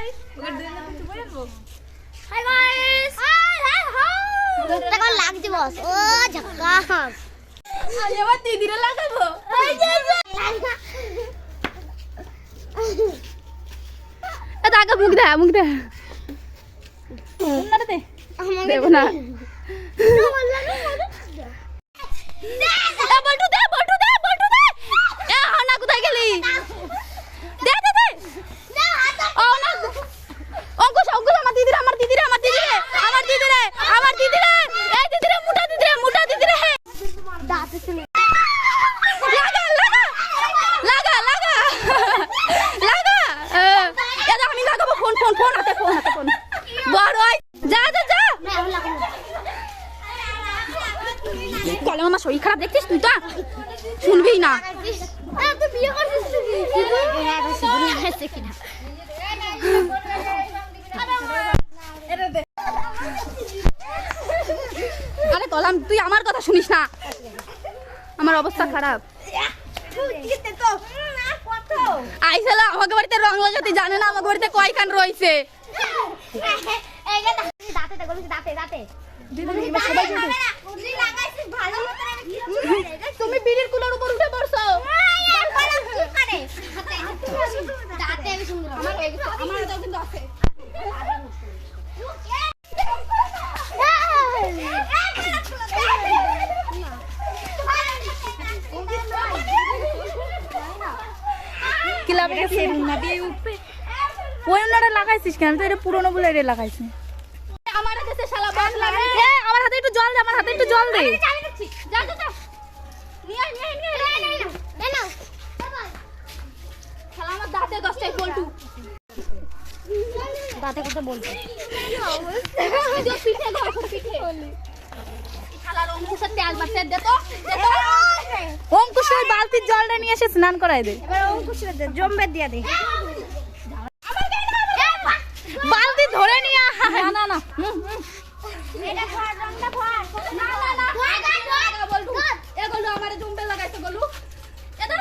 Hi guys hi hi hi দেখো লাগছে বস ও ঝক্কাস আজ আবার দিদিরে লাগাবো এ তাকে মুখ দে মুখ দে দে দেবো না এ বল্টু দে বল্টু দে বল্টু দে এ হানা কোথায় গেলি দে দে দে ও না অঙ্কুশ অঙ্কুশ আমার দিদিরে আমার দিদিরে আমার দিদিরে আমার দিদিরে আমার দিদিরে এই দিদিরে মোটা দিদিরে মোটা দিদিরে দাঁতে শুনে লাগা লাগা লাগা লাগা লাগা এ, এ দেখ, আমি লাগাবো ফোন ফোন ফোন হাতে ফোন হাতে ফোন বড় ওই, যা যা যা না এখন লাগাবো কলে আমার শরীর খারাপ দেখছিস তুই তো? শুনবি না। আরে কলাম তুই আমার কথা শুনিস না। আমার অবস্থা খারাপ। আইসালা আমাকে বাড়িতে রং লাগাতে জানে না আমাকে বাড়িতে কয়খান রয়েছে। দাঁতে দাঁতে দাঁতে দাঁতে গেছে আমার এটাও কিন্তু আছে। ক্লাবে না দিয়ে উঠবে। ওই ওনারা লাগাইছিস কেন? তো এটা পুরনো বলে এটা লাগাইছে। আমার কাছে শালা বাদ লাগে। আমার হাতে একটু জল দে আমার হাতে একটু জল দে যা যা যা নিয়ে আয়, নিয়ে আয়, নিয়ে আয়, নিয়ে আয়, নিয়ে নাও। শালা আমার দাঁতে দশটাই পল্টু দাঁতে কথা বলছে। অঙ্কুশ ওই বালতির জলটা নিয়ে এসে স্নান করাই দে। এবার অঙ্কুশের দে জম্বে দিয়া দে। বালতি ধরে নিয়ে। না না। এটা রংটা না না না। ধর ধর ধর বলটু এ গলু আমারে জুম্বে লাগাইছে গলু এ ধর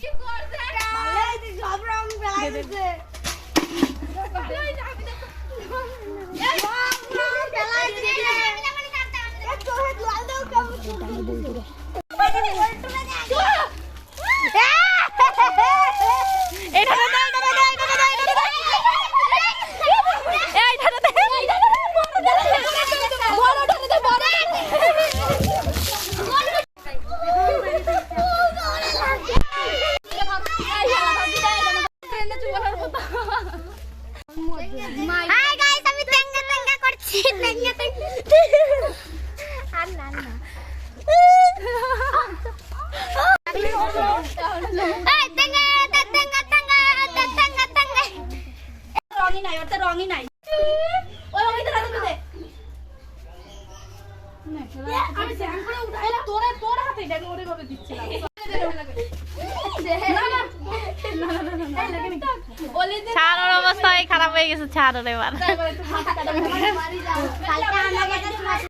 কি করছে সব রং বেলাইছে হাই গাইস আমি তেঙ্গা তেঙ্গা করছি তেঙ্গা তেঙ্গা। আর না না। এই তেঙ্গা তেঙ্গা তেঙ্গা তেঙ্গা তেঙ্গা। রঙই নাই ওটা রঙই নাই। ওই ওই দাঁড়া দে। আমি স্যাং করে উঠাইলাম তোরে তোর হাতে এটা ওরে ভাবে দিচ্ছিলাম না না বলে দে ছাড়ার অবস্থায় খারাপ হয়ে গেছে ছাড়ার এবার।